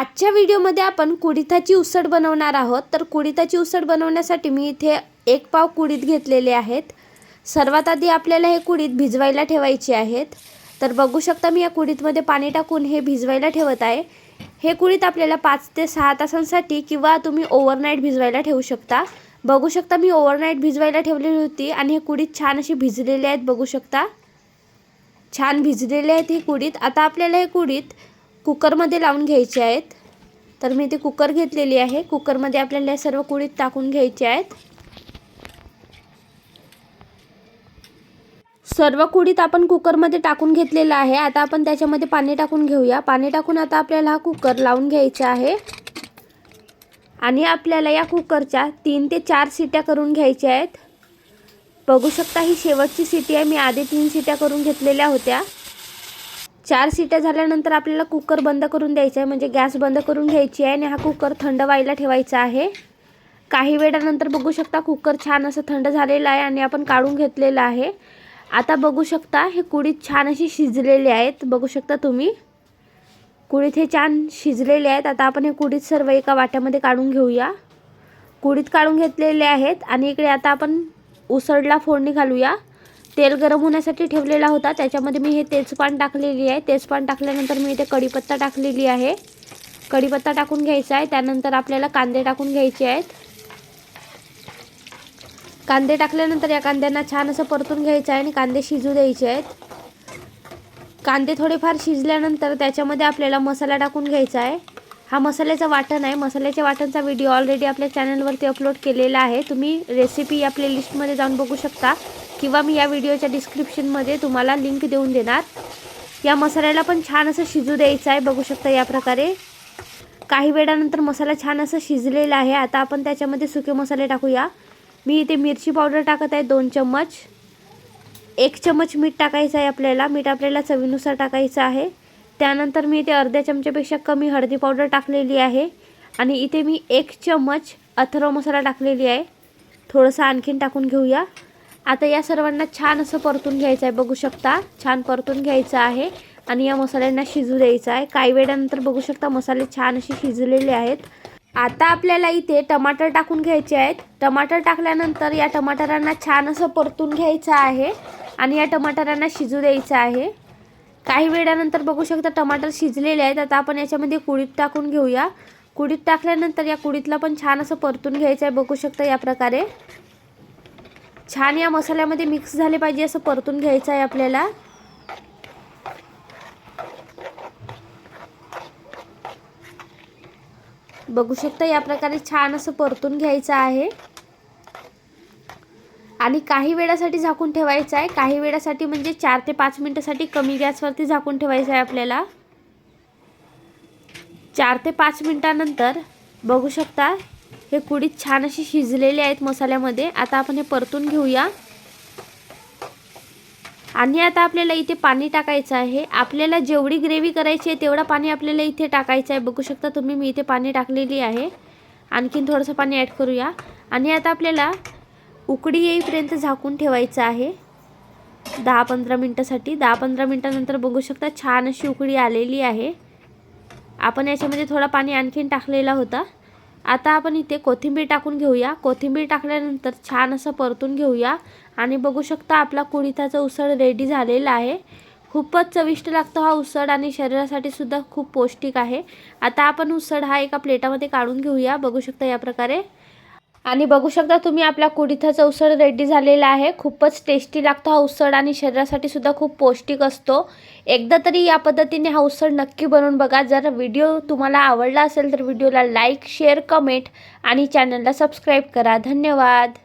आजच्या व्हिडिओमध्ये आपण कुडिथाची उसळ बनवणार आहोत. तर कुडिथाची उसळ बनवण्यासाठी मी इथे एक पाव कुडीत घेतलेले आहेत. सर्वात आधी आपल्याला हे कुडीत भिजवायला ठेवायचे आहेत. तर बघू शकता मी या कुडीतमध्ये पाणी टाकून हे भिजवायला ठेवत आहे. हे कुडीत आपल्याला पाच ते सहा तासांसाठी किंवा तुम्ही ओव्हरनाईट भिजवायला ठेवू शकता. बघू शकता मी ओव्हरनाईट भिजवायला ठेवलेली होती आणि हे कुडीत छान अशी भिजलेले आहेत. बघू शकता. छान भिजलेले आहेत हे कुडीत. आता आपल्याला हे कुडीत कुकरमध्ये लावून घ्यायचे आहेत. तर मी ते कुकर घेतलेली आहे. कुकरमध्ये आपल्याला या सर्व कुडीत टाकून घ्यायचे आहेत. सर्व कुडीत आपण कुकरमध्ये टाकून घेतलेलं आहे. आता आपण त्याच्यामध्ये पाणी टाकून घेऊया. पाणी टाकून आता आपल्याला हा कुकर लावून घ्यायचा आहे. आणि आपल्याला या कुकरच्या तीन ते चार सिट्या करून घ्यायच्या आहेत. बघू शकता ही शेवटची सिटी आहे. मी आधी तीन सिट्या करून घेतलेल्या होत्या. चार सीट्या झाल्यानंतर आपल्याला कुकर बंद करून द्यायचा आहे. म्हणजे गॅस बंद करून घ्यायची आहे आणि हा कुकर थंड व्हायला ठेवायचा आहे. काही वेळानंतर बघू शकता कुकर छान असं थंड झालेलं आहे आणि आपण काढून घेतलेलं आहे. आता बघू शकता हे कुडीत छान अशी शिजलेले आहेत. बघू शकता तुम्ही. कुडीत हे छान शिजलेले आहेत. आता आपण हे कुडीत सर्व एका वाट्यामध्ये काढून घेऊया. कुडीत काढून घेतलेले आहेत आणि इकडे आता आपण उसळला फोडणी घालूया. तेल गरम होण्यासाठी ठेवलेला होता. त्याच्यामध्ये मी हे तेजपान टाकलेली आहे. तेजपान टाकल्यानंतर मी इथे कढीपत्ता टाकलेली आहे. कढीपत्ता टाकून घ्यायचा आहे. त्यानंतर आपल्याला कांदे टाकून घ्यायचे आहेत. कांदे टाकल्यानंतर या कांद्यांना छान असं परतून घ्यायचं आहे आणि कांदे शिजू द्यायचे आहेत. कांदे थोडेफार शिजल्यानंतर त्याच्यामध्ये आपल्याला मसाला टाकून घ्यायचा आहे. हा मसाल्याचा वाटण आहे. मसाल्याच्या वाटणचा व्हिडिओ ऑलरेडी आपल्या चॅनलवरती अपलोड केलेला आहे. तुम्ही रेसिपी या प्लेलिस्टमध्ये जाऊन बघू शकता. किंवा मी या व्हिडिओच्या डिस्क्रिप्शनमध्ये तुम्हाला लिंक देऊन देणार. या मसाल्याला पण छान असं शिजू द्यायचं आहे. बघू शकता या प्रकारे. काही वेळानंतर मसाला छान असं शिजलेला आहे. आता आपण त्याच्यामध्ये सुके मसाले टाकूया. मी इथे मिरची पावडर टाकत आहे. दोन चम्मच. एक चम्मच मीठ टाकायचं आहे आपल्याला. मीठ आपल्याला चवीनुसार टाकायचं आहे. त्यानंतर मी इथे अर्ध्या चमच्यापेक्षा कमी हळदी पावडर टाकलेली आहे. आणि इथे मी एक चमच अथर्व मसाला टाकलेली आहे. थोडंसं आणखीन टाकून घेऊया. आता या सर्वांना छान असं परतून घ्यायचं आहे. बघू शकता छान परतून घ्यायचं आहे. आणि या मसाल्यांना शिजू द्यायचं आहे. काही वेळानंतर बघू शकता मसाले छान असे शिजलेले आहेत. आता आपल्याला इथे टमाटर टाकून घ्यायचे आहेत. टमाटर टाकल्यानंतर या टमाटरांना छान असं परतून घ्यायचं आहे. आणि या टमाटरांना शिजू द्यायचं आहे. काही वेळानंतर बघू शकता टमाटर शिजलेले आहेत. आता आपण याच्यामध्ये कुडीत टाकून घेऊया. कुडीत टाकल्यानंतर या कुडीतला पण छान असं परतून घ्यायचं आहे. बघू शकता या प्रकारे. छान या मसाल्यामध्ये मिक्स झाले पाहिजे असं परतून घ्यायचं आहे आपल्याला. बघू शकता या प्रकारे छान असं परतून घ्यायचं आहे. आणि काही वेळासाठी झाकून ठेवायचं आहे. काही वेळासाठी म्हणजे चार ते पाच मिनटासाठी कमी गॅसवरती झाकून ठेवायचं आहे आपल्याला. चार ते पाच मिनटानंतर बघू शकता हे कुडीत छान अशी शिजलेले आहेत मसाल्यामध्ये. आता आपण हे परतून घेऊया. आणि आता आपल्याला इथे पाणी टाकायचं आहे. आपल्याला जेवढी ग्रेव्ही करायची आहे तेवढं पाणी आपल्याला इथे टाकायचं आहे. बघू शकता तुम्ही मी इथे पाणी टाकलेली आहे. आणखीन थोडंसं पाणी ॲड करूया. आणि आता आपल्याला उकडी येईपर्यंत झाकून ठेवायचं आहे. दहा पंधरा मिनटासाठी. दहा पंधरा मिनटानंतर बघू शकता छान अशी उकडी आलेली आहे. आपण याच्यामध्ये थोडा पाणी आणखीन टाकलेला होता. आता आपण इथे कोथिंबीर टाकून घेऊया. कोथिंबीर टाकल्यानंतर छान असं परतून घेऊया. आणि बघू शकता आपला कुळिथाचा उसळ रेडी झालेला आहे. खूपच चविष्ट लागतो हा उसळ आणि शरीरासाठी सुद्धा खूप पौष्टिक आहे. आता आपण उसळ हा एका प्लेटामध्ये काढून घेऊया. बघू शकता या प्रकारे. आणि बघू शकता तुम्ही आपला कुडीथाचा उसळ रेडी झालेला आहे. खूपच टेस्टी लागतो हा उसळ आणि शरीरासाठी सुद्धा खूप पौष्टिक असतो. एकदा तरी या पद्धतीने हा उसळ नक्की बनवून बघा. जर व्हिडिओ तुम्हाला आवडला असेल तर व्हिडिओला लाईक शेअर कमेंट आणि चॅनलला सबस्क्राईब करा. धन्यवाद.